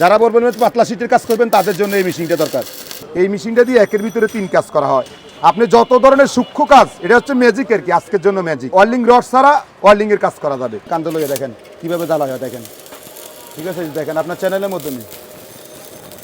যারা বলবেন পাতলা সিটের কাজ করবেন, তাদের জন্য এই মেশিনটা দরকার। এই মেশিনটা দিয়ে একের ভিতরে তিন কাজ করা হয়। আপনি যত ধরনের সূক্ষ্ম কাজ, এটা হচ্ছে ম্যাজিক আর কি, আজকের জন্য ম্যাজিক ওয়ার্লিং রড ছাড়া ওয়ার্লিং এর কাজ করা যাবে। কান্দ লইয়া দেখেন, কীভাবে জ্বালা হয় দেখেন। ঠিক আছে, দেখেন, আপনার চ্যানেলের মধ্যে নেই।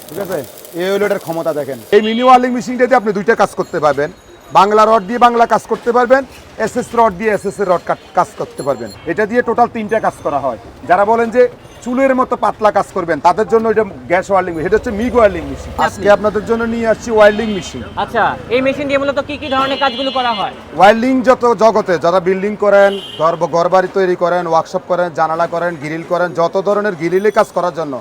ঠিক আছে? এই হলো এটার ক্ষমতা দেখেন। এই মিনি ওয়ার্লিং মেশিনটা দিয়ে আপনি দুইটা কাজ করতে পারবেন। বাংলা রড দিয়ে বাংলা কাজ করতে পারবেন এস এস রড দিয়ে এস এস এর রড কাজ করতে পারবেন। এটা দিয়ে টোটাল তিনটা কাজ করা হয়। যারা বলেন যে চুলের মতো পাতলা কাজ করবেন তাদের জন্য এটা গ্যাস ওয়ার্লিং এটা হচ্ছে মিগ ওয়ার্লিং মেশিন। আজকে আপনাদের জন্য নিয়ে আসছি ওয়ার্লিং মেশিন। আচ্ছা এই মেশিন দিয়ে মূলত কি কি ধরনের কাজগুলো করা হয়? ওয়ার্লিং যত জগতে যারা বিল্ডিং করেন ঘর ঘর বাড়ি তৈরি করেন ওয়ার্কশপ করেন জানালা করেন গ্রিল করেন যত ধরনের গ্রিলে কাজ করার জন্য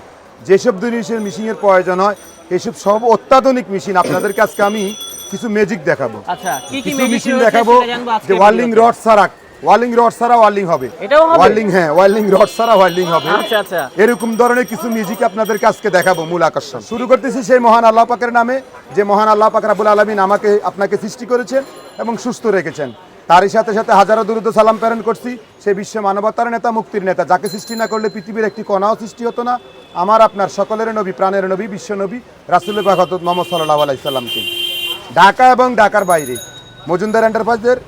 যেসব জিনিসের মেশিনের প্রয়োজন হয় এসব সব অত্যাধুনিক মেশিন। আপনাদেরকে আজকে আমি কিছু ম্যাজিক দেখাবো। আচ্ছা কি কি কিছু মেশিন দেখাবো যে ওয়ার্লিং রড ছাড়া ওয়ার্লিং রড ছাড়া ওয়ার্লিং হবে। ওয়ার্লিং হ্যাঁ ওয়ার্লিং রড ছাড়া ওয়ার্লিং হবে। আচ্ছা আচ্ছা। এরকম ধরনের কিছু মিউজিক আপনাদেরকে আজকে দেখাবো মূল আকর্ষণ। শুরু করতেছি সেই মহান আল্লাহ পাকের নামে যে মহান আল্লাহ পাক রাবুল আলমিন আমাকে আপনাকে সৃষ্টি করেছেন এবং সুস্থ রেখেছেন। তারই সাথে সাথে হাজারো দুরুদ সালাম প্রেরণ করছি সে বিশ্ব মানবতার নেতা মুক্তির নেতা। যাকে সৃষ্টি না করলে পৃথিবীর একটি কণাও সৃষ্টি হতো না। আমার আপনার সকলের নবী প্রাণের নবী বিশ্ব নবী রাসুল বাহত মোহাম্মদ সাল্লাহ আলাইসাল্লামকে ঢাকা এবং ঢাকার বাইরে। মজুমদার এন্টারপ্রাইজের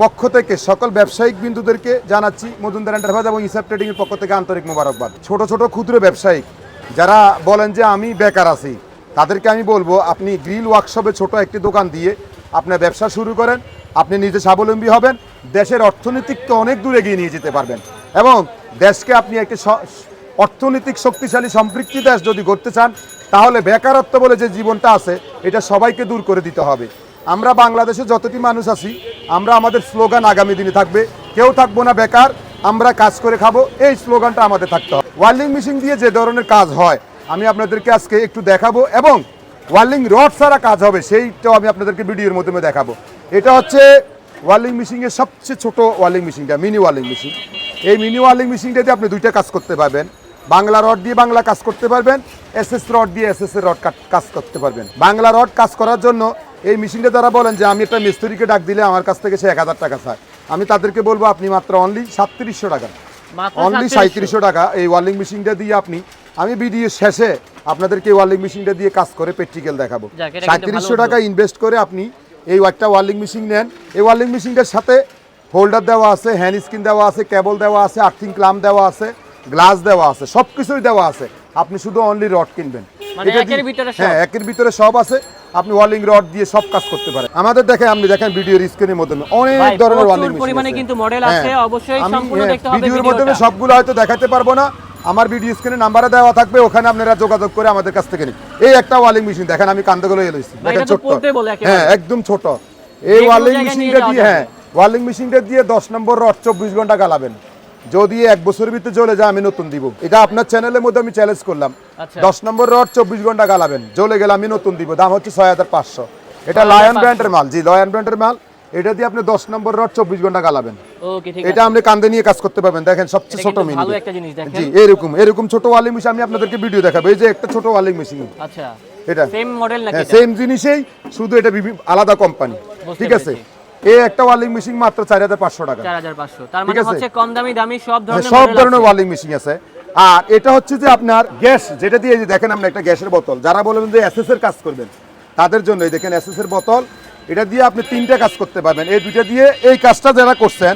পক্ষ থেকে সকল ব্যবসায়িক বিন্দুদেরকে জানাচ্ছি মজুমদার এন্টারপ্রাইজ এবং ইসাব ট্রেডিং এর পক্ষ থেকে আন্তরিক মোবারকবাদ। ছোট ছোট, ক্ষুদ্র ব্যবসায়িক, যারা বলেন যে আমি বেকার আছি, তাদেরকে আমি বলব, আপনি গ্রিল ওয়ার্কশপে ছোট একটি দোকান দিয়ে আপনার ব্যবসা শুরু করেন, আপনি নিজে স্বাবলম্বী হবেন, দেশের অর্থনীতিককে অনেক দূর এগিয়ে নিয়ে যেতে পারবেন। এবং দেশকে আপনি একটি অর্থনৈতিক শক্তিশালী সম্পৃক্তি দেশ যদি করতে চান তাহলে বেকারত্ব বলে যে জীবনটা আছে, এটা সবাইকে দূর করে দিতে হবে। আমরা বাংলাদেশে যতটি মানুষ আছি, আমরা আমাদের স্লোগান আগামী দিনে থাকবে। কেউ থাকব না বেকার, আমরা কাজ করে খাব। এই স্লোগানটা আমাদের থাকতে হবে। ওয়ার্লিং মেশিন দিয়ে যে ধরনের কাজ হয়, আমি আপনাদেরকে আজকে একটু দেখাবো এবং ওয়ার্লিং রড ছাড়া কাজ হবে, সেইটাও আমি আপনাদেরকে ভিডিওর মাধ্যমে দেখাবো। এটা হচ্ছে ওয়ার্লিং মেশিনের সবচেয়ে ছোট ওয়ার্লিং মেশিনটা, মিনি ওয়ার্লিং মেশিন। এই মিনি ওয়ার্লিং মেশিনটা দিয়ে আপনি দুইটা কাজ করতে পারবেন। বাংলা রড দিয়ে বাংলা কাজ করতে পারবেন এস এস রড দিয়ে এস এস এর রড কাজ করতে পারবেন। বাংলা রড কাজ করার জন্য এই মেশিনটা দ্বারা বলেন যে আমি একটা মিস্ত্রিকে ডাক দিলে আমার কাছ থেকে সে এক হাজার টাকা চায়। আমি তাদেরকে বলব আপনি মাত্র অনলি সাতত্রিশশো টাকা। অনলি 3700 সাঁত্রিশশো টাকা এই ওয়ার্লিং মেশিনটা দিয়ে আপনি আমি ভিডিও শেষে আপনাদেরকে এই ওয়ার্লিং মেশিনটা দিয়ে কাজ করে প্র্যাকটিক্যাল দেখাবো। সাঁত্রিশশো টাকা ইনভেস্ট করে আপনি এই একটা ওয়ার্লিং মেশিন নেন। এই ওয়ার্লিং মেশিনটার সাথে হোল্ডার দেওয়া আছে হ্যান্ড স্ক্রিন দেওয়া আছে কেবল দেওয়া আছে আর্থিং ক্লাম দেওয়া আছে। গ্লাস দেওয়া আছে সব কিছুই দেওয়া আছে। আপনি শুধু অনলি রড কিনবেন। মানে? হ্যাঁ একের ভিতরে সব আছে। আপনি ওয়ার্লিং রড দিয়ে সব কাজ করতে পারেন। আমাদের দেখেন আপনি দেখেন ভিডিওর স্ক্রিনের মধ্যে অনেক ধরনের মেশিন পরিমাণে কিন্তু হ্যাঁ, আছে, অবশ্যই সম্পূর্ণ হ্যাঁ, দেখতে হবে ভিডিওর। মাধ্যমে সবগুলো হয়তো দেখাতে পারব না। আমার ভিডিও স্ক্রিনে নাম্বারে দেওয়া থাকবে ওখানে আপনারা যোগাযোগ করে আমাদের কাছ থেকে নিন। এই একটা ওয়ালিং মেশিন দেখেন আমি কান্দগুলো এলেছি ভাই, দেখেন একেবারে। হ্যাঁ একদম ছোট। এই জায়গায় মেশিনটা দিয়ে। হ্যাঁ ওয়ার্লিং মেশিনটা দিয়ে দশ নম্বর রড চব্বিশ ঘণ্টা গালাবেন। যদি এক বছরের ভিতরে জ্বলে যায় আমি নতুন দিব। এটা আপনার চ্যানেলের মধ্যে আমি চ্যালেঞ্জ করলাম। আচ্ছা। দশ নম্বর রড চব্বিশ ঘণ্টা গালাবেন। জ্বলে গেলে আমি নতুন দিব। দাম হচ্ছে ছয় হাজার পাঁচশো। এটা 6,500 লয়ন ব্র্যান্ডের মাল। জি লয়ন ব্র্যান্ডের মাল। এটা দিয়ে আপনি দশ নম্বর রড চব্বিশ ঘণ্টা গালাবেন। ওকে ঠিক এটা আপনি কান্দে নিয়ে কাজ করতে পারবেন। দেখেন সবচেয়ে ছোট মিনি ভালো একটা জিনিস দেখেন। জি এরকম এরকম ছোট ওয়ালিং মেশিন আমি আপনাদেরকে ভিডিও দেখাবো। এই যে একটা ছোট ওয়ালিং মেশিন আচ্ছা। এটা। সেম মডেল নাকি হ্যাঁ সেম জিনিসেই শুধু এটা আলাদা কোম্পানি ঠিক আছে। এই একটা ওয়ালিং মেশিন মাত্র চার হাজার পাঁচশো টাকা। 4500 তার ঠিক মানে হচ্ছে কম দামি দামি সব হ্যাঁ, ধরনের সব ধরনের ওয়ালিং মেশিন আছে। আর এটা হচ্ছে যে আপনার গ্যাস যেটা দিয়ে যে দেখেন একটা গ্যাসের বোতল। যারা বলেন যে এসএস এর কাজ করবেন তাদের জন্য এই দেখেন এসএস এর বোতল এটা দিয়ে আপনি তিনটা কাজ করতে পারবেন। এই দুইটা দিয়ে এই কাজটা যারা করছেন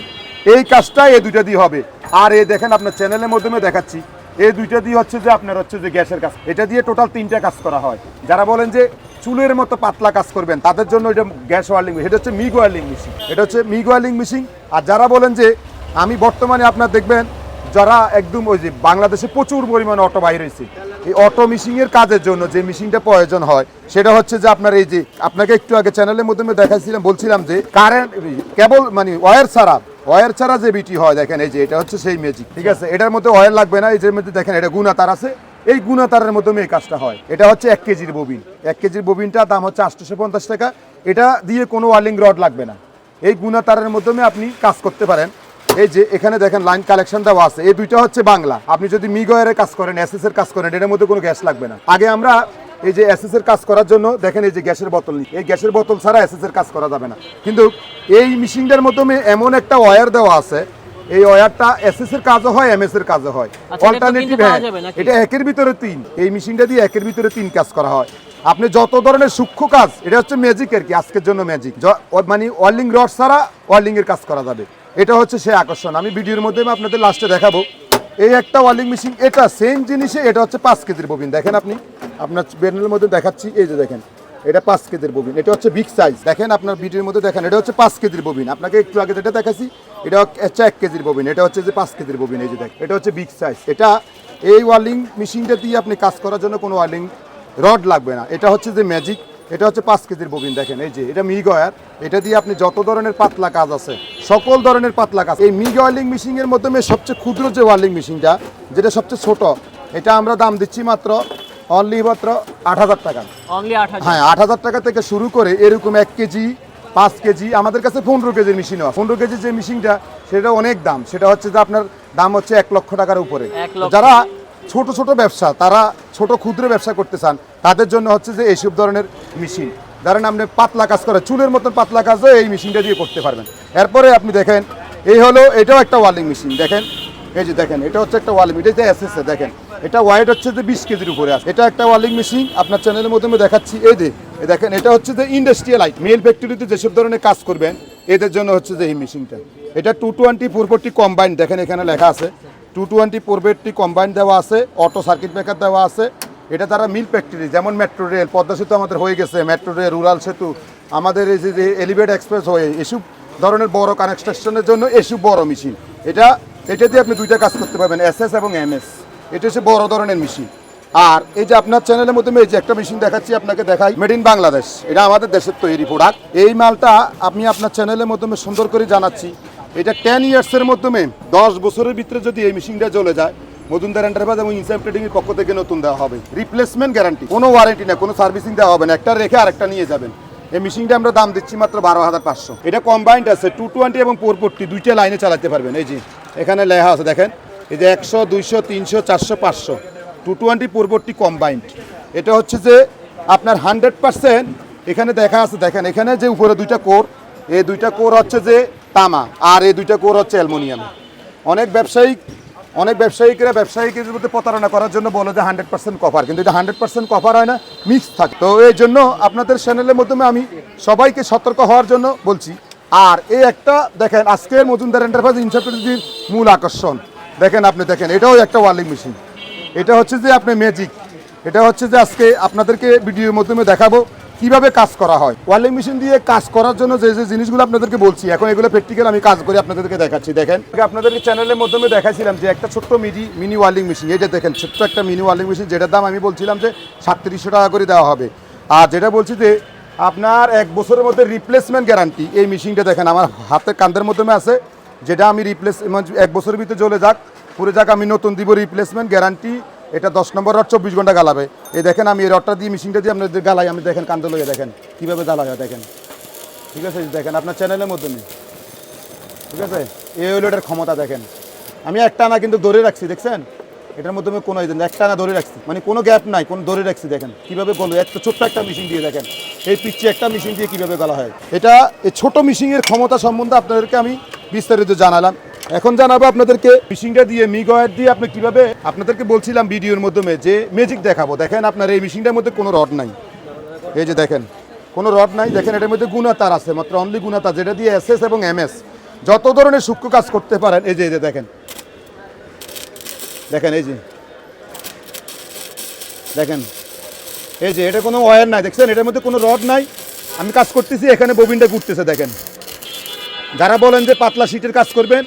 এই কাজটা এই দুইটা দিয়ে হবে। আর এই দেখেন আপনার চ্যানেলের মাধ্যমে দেখাচ্ছি এই দুইটা দিয়ে হচ্ছে যে আপনার হচ্ছে যে গ্যাসের কাজ। এটা দিয়ে টোটাল তিনটা কাজ করা হয়। যারা বলেন যে চুলের মতো পাতলা কাজ করবেন, তাদের জন্য এটা গ্যাস ওয়ার্লিং এটা হচ্ছে মিগ ওয়ার্লিং মেশিন এটা হচ্ছে মিগ ওয়ার্লিং মেশিন আর যারা বলেন যে আমি বর্তমানে আপনার দেখবেন, যারা একদম ওই যে বাংলাদেশে প্রচুর পরিমাণে অটো বাইর হয়েছে, এই অটো মিশিং এর কাজের জন্য যে মেশিনটা প্রয়োজন হয়, সেটা হচ্ছে যে আপনার এই যে, আপনাকে একটু আগে চ্যানেলের মাধ্যমে দেখাচ্ছিলাম বলছিলাম যে কারেন্ট কেবল মানে ওয়্যার ছাড়া ওয়্যার ছাড়া যে বিটি হয়, দেখেন এই যে, এটা হচ্ছে সেই ম্যাজিক ঠিক আছে? এটার মধ্যে ওয়্যার লাগবে না, এই যে মধ্যে দেখেন, এটা গুণা তার আছে। এই গুণাতারের মাধ্যমে এই কাজটা হয়। এটা হচ্ছে এক কেজির ববিন। এক কেজির ববিনটা দাম হচ্ছে আটশোশো পঞ্চাশ টাকা। এটা দিয়ে কোনো ওয়ার্লিং রড লাগবে না। এই গুণাতারের মাধ্যমে আপনি কাজ করতে পারেন। এই যে এখানে দেখেন লাইন কালেকশন দেওয়া আছে। এই দুইটা হচ্ছে বাংলা। আপনি যদি মিগয়ের কাজ করেন, এসএস এর কাজ করেন, এটার মধ্যে কোনো গ্যাস লাগবে না। আগে আমরা এই যে এসএস এর কাজ করার জন্য দেখেন এই যে গ্যাসের বোতল নিই। এই গ্যাসের বোতল ছাড়া এসএস এর কাজ করা যাবে না। কিন্তু এই মেশিনটার মাধ্যমে এমন একটা ওয়্যার দেওয়া আছে এই ওয়্যারটা এসএস এর কাজও হয় এমএস এর কাজও হয়। আচ্ছা, অল্টারনেটিভ কিনতে হ্যাঁ এটা একের ভিতরে তিন। এই মেশিনটা দিয়ে একের ভিতরে তিন কাজ করা হয়। আপনি যত ধরনের সূক্ষ্ম কাজ এটা হচ্ছে ম্যাজিক আর কি আজকের জন্য ম্যাজিক মানে ওয়ার্লিং রড ছাড়া ওয়ার্লিং এর কাজ করা যাবে। এটা হচ্ছে সে আকর্ষণ। আমি ভিডিওর মধ্যে আপনাদের লাস্টে দেখাবো। এই একটা ওয়ার্লিং মেশিন এটা সেম জিনিসে এটা হচ্ছে পাঁচ কেজির ববিন দেখেন আপনি আপনার ব্যানেলের মধ্যে দেখাচ্ছি এই যে দেখেন। এটা পাঁচ কেজির ববিন। এটা হচ্ছে বিগ সাইজ দেখেন আপনার ভিডিওর মধ্যে দেখেন, এটা হচ্ছে পাঁচ কেজির ববিন। আপনাকে একটু আগে যেটা দেখাচ্ছি এটা হচ্ছে এক কেজির ববিন। এটা হচ্ছে যে পাঁচ কেজির ববিন, এই যে দেখ, এটা হচ্ছে বিগ সাইজ এটা এই ওয়ার্লিং মেশিনটা দিয়ে আপনি কাজ করার জন্য কোনো ওয়ার্লিং রড লাগবে না। এটা হচ্ছে যে ম্যাজিক এটা হচ্ছে পাঁচ কেজির ববিন, দেখেন, এই যে, এটা মিগ ওয়ার এটা দিয়ে আপনি যত ধরনের পাতলা কাজ আছে, সকল ধরনের পাতলা কাজ, এই মিগ ওয়ার্লিং মেশিনের মাধ্যমে সবচেয়ে ক্ষুদ্র যে ওয়ার্লিং মেশিনটা, যেটা সবচেয়ে ছোট, এটা আমরা দাম দিচ্ছি মাত্র অনলি মাত্র আট হাজার টাকা। হ্যাঁ আট হাজার টাকা থেকে শুরু করে এরকম এক কেজি পাঁচ কেজি আমাদের কাছে পনেরো কেজির মেশিন আছে পনেরো কেজির যে মেশিনটা সেটা অনেক দাম। সেটা হচ্ছে যে আপনার দাম হচ্ছে এক লক্ষ টাকার উপরে। যারা ছোট ছোট ব্যবসা তারা ছোট ক্ষুদ্র ব্যবসা করতে চান তাদের জন্য হচ্ছে যে এইসব ধরনের মেশিন ধরেন আপনি পাতলা কাজ করে চুলের মতন পাতলা কাজও এই মেশিনটা দিয়ে করতে পারবেন। এরপরে আপনি দেখেন এই হলো এটাও একটা ওয়ালিং মেশিন দেখেন এই যে দেখেন এটা হচ্ছে একটা ওয়ার্লিং এটা এসএসএ দেখেন। এটা ওয়াইড হচ্ছে যে বিশ কেজির উপরে আছে। এটা একটা ওয়ালিং মেশিন, আপনার চ্যানেলের মাধ্যমে দেখাচ্ছি। এই যে দেখেন, এটা হচ্ছে যে ইন্ডাস্ট্রিয়াল লাইট মেল ফ্যাক্টরিতে যেসব ধরনের কাজ করবেন, এদের জন্য হচ্ছে যে এই মেশিনটা। এটা two twenty four forty combine দেখেন এখানে লেখা আছে। Two twenty four forty combine দেওয়া আছে অটো সার্কিট ব্রেকার দেওয়া আছে। এটা তারা মিল ফ্যাক্টরি যেমন মেট্রো রেল পদ্মা সেতু আমাদের হয়ে গেছে মেট্রো রেল রুরাল সেতু, আমাদের এই যে এলিভেট এক্সপ্রেস হয়ে, এসব ধরনের বড় কানেকশনের জন্য এসব বড় মেশিন এটা এটা দিয়ে আপনি দুইটা কাজ করতে পারবেন এস এস এবং এম এস এটা হচ্ছে বড় ধরনের মেশিন আর এই যে আপনার চ্যানেলের মধ্যে এই যে একটা মেশিন দেখাচ্ছি, আপনাকে দেখাই মেড ইন বাংলাদেশ এটা আমাদের দেশের তৈরি প্রোডাক্ট এই মালটা আমি আপনার চ্যানেলের মাধ্যমে সুন্দর করে জানাচ্ছি। এটা টেন ইয়ার্সের মাধ্যমে, দশ বছরের ভিতরে যদি এই মেশিনটা চলে যায়, মজুমদার এন্টারপ্রাইজ এবং ইনসাম ট্রেডিং এর পক্ষ থেকে নতুন দেওয়া হবে। রিপ্লেসমেন্ট গ্যারান্টি কোনো ওয়ারেন্টি না, কোনো সার্ভিসিং দেওয়া হবে না। একটা রেখে আরেকটা নিয়ে যাবেন। এই মেশিনটা আমরা দাম দিচ্ছি মাত্র বারো হাজার পাঁচশো। এটা কম্বাইন্ড আছে টু টোয়েন্টি এবং ফোর ফোরটি দুইটা লাইনে চালাতে পারবেন। এই যে, এখানে লেখা আছে, দেখেন। এই যে একশো, দুইশো, তিনশো, চারশো, পাঁচশো টু টোয়েন্টি ফোরটি কম্বাইন্ড এটা হচ্ছে যে আপনার হান্ড্রেড পার্সেন্ট এখানে দেখা আছে, দেখেন, এখানে যে উপরে দুইটা কোর, এই দুইটা কোর হচ্ছে যে তামা, আর এই দুইটা কোর হচ্ছে অ্যালমোনিয়াম। অনেক ব্যবসায়িক অনেক ব্যবসায়িকরা ব্যবসায়িকের মধ্যে প্রতারণা করার জন্য বলে যে হান্ড্রেড পার্সেন্ট কভার কিন্তু এটা হান্ড্রেড পার্সেন্ট কভার হয় না মিক্স থাকে। তো এই জন্য আপনাদের চ্যানেলের মাধ্যমে আমি সবাইকে সতর্ক হওয়ার জন্য বলছি। আর এই একটা দেখেন, আজকের মজুমদার এন্টারপ্রাইজ ইনসার্টির মূল আকর্ষণ। দেখেন আপনি, দেখেন, এটাও একটা ওয়ার্লিং মেশিন। এটা হচ্ছে যে আপনি ম্যাজিক এটা হচ্ছে যে আজকে আপনাদেরকে ভিডিওর মাধ্যমে দেখাবো কীভাবে কাজ করা হয়। ওয়ার্লিং মেশিন দিয়ে কাজ করার জন্য যে যে জিনিসগুলো আপনাদেরকে বলছি, এখন এগুলো প্র্যাকটিক্যাল আমি কাজ করে আপনাদেরকে দেখাচ্ছি, দেখেন। আপনাদেরকে চ্যানেলের মাধ্যমে দেখাছিলাম যে একটা ছোট্ট মিডি মিনি ওয়ার্লিং মেশিন। এটা দেখেন, ছোট্ট একটা মিনি ওয়ার্লিং মেশিন, যেটার দাম আমি বলছিলাম যে সাতত্রিশশো টাকা করে দেওয়া হবে। আর যেটা বলছি যে আপনার এক বছরের মধ্যে রিপ্লেসমেন্ট গ্যারান্টি এই মেশিনটা দেখেন, আমার হাতের কান্দের মাধ্যমে আছে। যেটা আমি রিপ্লেস এক বছরের ভিতরে চলে যাক, পুরো যাক, আমি নতুন দিব রিপ্লেসমেন্ট গ্যারান্টি এটা দশ নম্বর রড চব্বিশ ঘণ্টা গালাবে। এই দেখেন আমি এই রডটা দিয়ে মেশিনটা দিয়ে আপনাদের গালাই, আমি দেখেন কান্দে লইয়া দেখেন, কীভাবে হয় দেখেন। ঠিক আছে দেখেন আপনার চ্যানেলের মাধ্যমে ঠিক আছে এই হলো এটার ক্ষমতা দেখেন। আমি একটা না কিন্তু ধরে রাখছি, দেখছেন? এটার মাধ্যমে কোনো এই একটা না ধরে রাখছি। মানে কোনো গ্যাপ নাই, কোনো ধরে রাখছি, দেখেন, কীভাবে গলো একটা ছোট্ট একটা মেশিন দিয়ে দেখেন। এই পিচ্ছে একটা মেশিন দিয়ে কীভাবে গলা হয়। এটা এই ছোটো মেশিনের ক্ষমতা সম্বন্ধে আপনাদেরকে আমি বিস্তারিত জানালাম। এখন জানাব আপনাদেরকে মেশিনটা দিয়ে মিগয়ের দিয়ে আপনি কীভাবে, আপনাদেরকে বলছিলাম ভিডিওর মাধ্যমে যে ম্যাজিক দেখাবো। দেখেন আপনার এই মেশিনটার মধ্যে কোনো রড নাই। এই যে দেখেন, কোনো রড নাই। দেখেন, এটার মধ্যে গুণা তার আছে, মাত্র অনলি গুণা তার, যেটা দিয়ে এসএস এবং এমএস যত ধরনের সূক্ষ্ম কাজ করতে পারেন, এই যে এই যে দেখেন। দেখেন, এই যে। দেখেন, এই যে, এটা কোনো ওয়্যার নাই। দেখছেন, এটার মধ্যে কোনো রড নাই। আমি কাজ করতেছি, এখানে ববিনটা ঘুরতেছে, দেখেন। যারা বলেন যে পাতলা শীটের কাজ করবেন,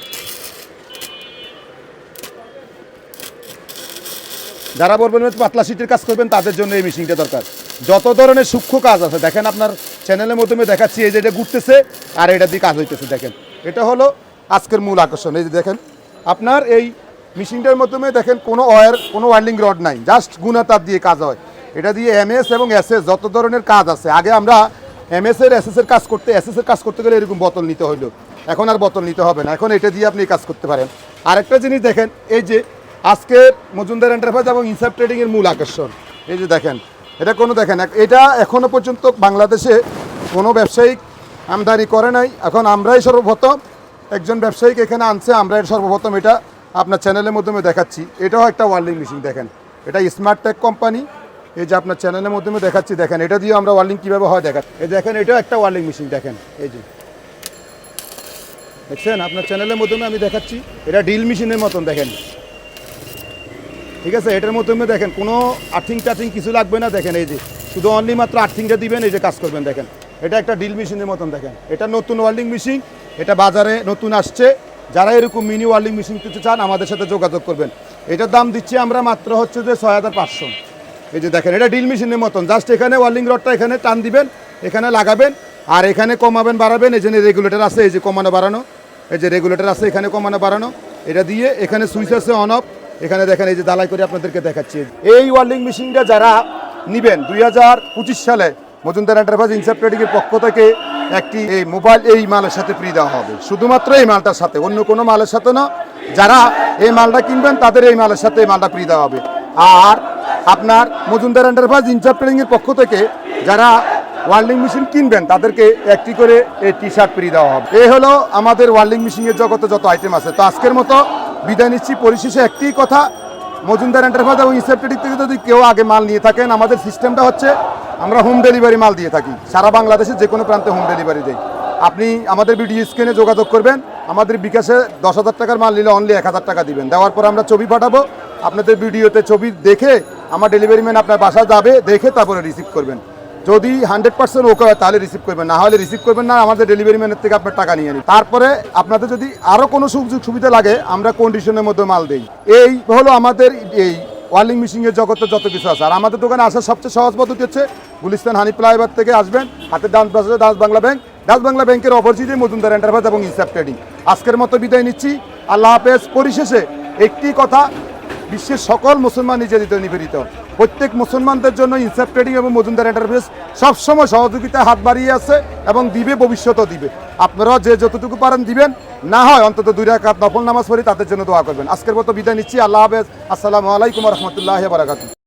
যারা বলবেন পাতলা শীটের কাজ করবেন, তাদের জন্য এই মেশিনটা দরকার। যত ধরনের সূক্ষ্ম কাজ আছে, দেখেন আপনার চ্যানেলের মাধ্যমে দেখাচ্ছি, এই যে এটা ঘুরতেছে আর এটা দিয়ে কাজ হইতেছে, দেখেন। এটা হলো আজকের মূল আকর্ষণ, এই যে দেখেন, আপনার এই মেশিনটার মাধ্যমে দেখেন কোনো ওয়ার কোনো ওয়ার্লিং রড নাই জাস্ট গুণা তার দিয়ে কাজ হয়। এটা দিয়ে এমএস এবং এসএস যত ধরনের কাজ আছে, আগে আমরা এমএস এর এসএস এর কাজ করতে এসএস এর কাজ করতে গেলে এরকম বোতল নিতে হইল। এখন আর বোতল নিতে হবে না। এখন এটা দিয়ে আপনি কাজ করতে পারেন। আরেকটা জিনিস দেখেন, এই যে আজকের মজুমদার এন্টারপ্রাইজ এবং ইনসাপ ট্রেডিং এর মূল আকর্ষণ। এই যে দেখেন, এটা কোনো দেখেন এটা এখনও পর্যন্ত বাংলাদেশে কোনো ব্যবসায়িক আমদানি করে নাই। এখন আমরাই সর্বপ্রথম একজন ব্যবসায়িক এখানে আনছে আমরা সর্বপ্রথম এটা আপনার চ্যানেলের মাধ্যমে দেখাচ্ছি। এটাও একটা ওয়ার্লিং মেশিন দেখেন। এটা স্মার্ট টেক কোম্পানি এই যে আপনার চ্যানেলের মাধ্যমে দেখাচ্ছি, দেখেন, এটা দিয়ে আমরা ওয়ার্লিং কীভাবে হয় দেখেন এই দেখেন, এটাও একটা ওয়ার্লিং মেশিন দেখেন, এই যে। দেখছেন? আপনার চ্যানেলের মাধ্যমে আমি দেখাচ্ছি, এটা ড্রিল মেশিনের মতন, দেখেন। ঠিক আছে? এটার মাধ্যমে দেখেন, কোনো আর্থিং টার্থিং কিছু লাগবে না, দেখেন, এই যে। শুধু অনলি মাত্র আর্থিংটা দিবেন, এই যে কাজ করবেন, দেখেন। এটা একটা ড্রিল মেশিনের মতন, দেখেন। এটা নতুন ওয়ার্ল্ডিং মেশিন এটা বাজারে নতুন আসছে। যারা এরকম মিনি ওয়ার্ল্ডিং মেশিন কিনতে চান, আমাদের সাথে যোগাযোগ করবেন। এটার দাম দিচ্ছি আমরা মাত্র হচ্ছে যে ছয় হাজার পাঁচশো। এই যে দেখেন, এটা ডিল মেশিনের মতন। জাস্ট এখানে ওয়ার্লিং রডটা এখানে টান দিবেন, এখানে লাগাবেন, আর এখানে কমাবেন, বাড়াবেন। এই যে রেগুলেটর আছে, এই যে কমানো, বাড়ানো। এই যে রেগুলেটর আছে, এখানে কমানো, বাড়ানো। এটা দিয়ে এখানে সুইচ আছে অন অফ এখানে দেখেন, এই যে দালাই করে আপনাদেরকে দেখাচ্ছি। এই ওয়ার্লিং মেশিনটা যারা নিবেন, দুই হাজার পঁচিশ সালে মজুমদার এন্টারপ্রাইজ ইনসেপ ট্রেডিংয়ের পক্ষ থেকে একটি এই মোবাইল এই মালের সাথে ফ্রি দেওয়া হবে। শুধুমাত্র এই মালটার সাথে, অন্য কোনো মালের সাথে না। যারা এই মালটা কিনবেন, তাদের এই মালের সাথে এই মালটা ফ্রি দেওয়া হবে। আর আপনার মজুমদার এন্টারপ্রাইজ ট্রেডিংয়ের পক্ষ থেকে যারা ওয়ার্ল্ডিং মেশিন কিনবেন, তাদেরকে একটি করে এই টি শার্ট ফ্রি দেওয়া হবে। এই হলো আমাদের ওয়ার্ল্ডিং মেশিনের জগতে যত আইটেম আছে। তো আজকের মতো বিদায় নিচ্ছি। পরিশেষে একটি কথা, মজুমদার এন্টারপ্রাইজ এবং ইনসেপ্টেটিক থেকে যদি কেউ আগে মাল নিয়ে থাকেন, আমাদের সিস্টেমটা হচ্ছে আমরা হোম ডেলিভারি মাল দিয়ে থাকি। সারা বাংলাদেশে যে কোনো প্রান্তে হোম ডেলিভারি দেই। আপনি আমাদের ভিডিও স্ক্রিনে যোগাযোগ করবেন। আমাদের বিকাশে দশ হাজার টাকার মাল নিলে অনলি এক হাজার টাকা দিবেন। দেওয়ার পর আমরা ছবি পাঠাবো, আপনাদের ভিডিওতে ছবি দেখে আমার ডেলিভারি ম্যান আপনার বাসা যাবে, দেখে তারপরে রিসিভ করবেন। যদি হান্ড্রেড পার্সেন্ট ওকে হয় তাহলে রিসিভ করবেন, না হলে রিসিভ করবেন না, আমাদের ডেলিভারি ম্যানের থেকে আপনার টাকা নিয়ে নিন। তারপরে আপনাদের যদি আরও কোনো সুযোগ সুবিধা লাগে, আমরা কন্ডিশনের মধ্যে মাল দিই। এই হলো আমাদের এই ওয়ার্লিং মেশিনের জগতে যত কিছু আছে। আর আমাদের দোকানে আসার সবচেয়ে সহজ পদ্ধতি হচ্ছে, গুলিস্তান হানি ফ্লাইওভার থেকে আসবেন হাতে ডান পাশে Dutch Bangla bank Dutch Bangla ব্যাংকের অপোজিটে মজুমদার এন্টারপ্রাইজ এবং ইনসাপ ট্রেডিং আজকের মতো বিদায় নিচ্ছি। আল্লাহ হাফেজ। পরিশেষে একটি কথা, বিশ্বের সকল মুসলমান নির্যাতিত নিপীড়িত প্রত্যেক মুসলমানদের জন্য ইনসাফ ট্রেডিং এবং মজুমদার এন্টারপ্রাইজ সবসময় সহযোগিতায় হাত বাড়িয়ে আছে এবং দিবে, ভবিষ্যতেও দিবে। আপনারা যে যতটুকু পারেন দিবেন। না হয় অন্তত দুই রাকাত নফল নামাজ পড়ি তাদের জন্য দোয়া করবেন। আজকের মতো বিদায় নিচ্ছি। আল্লাহ হাফেজ। আসসালামু আলাইকুম রহমতুল্লাহ বারাকাতু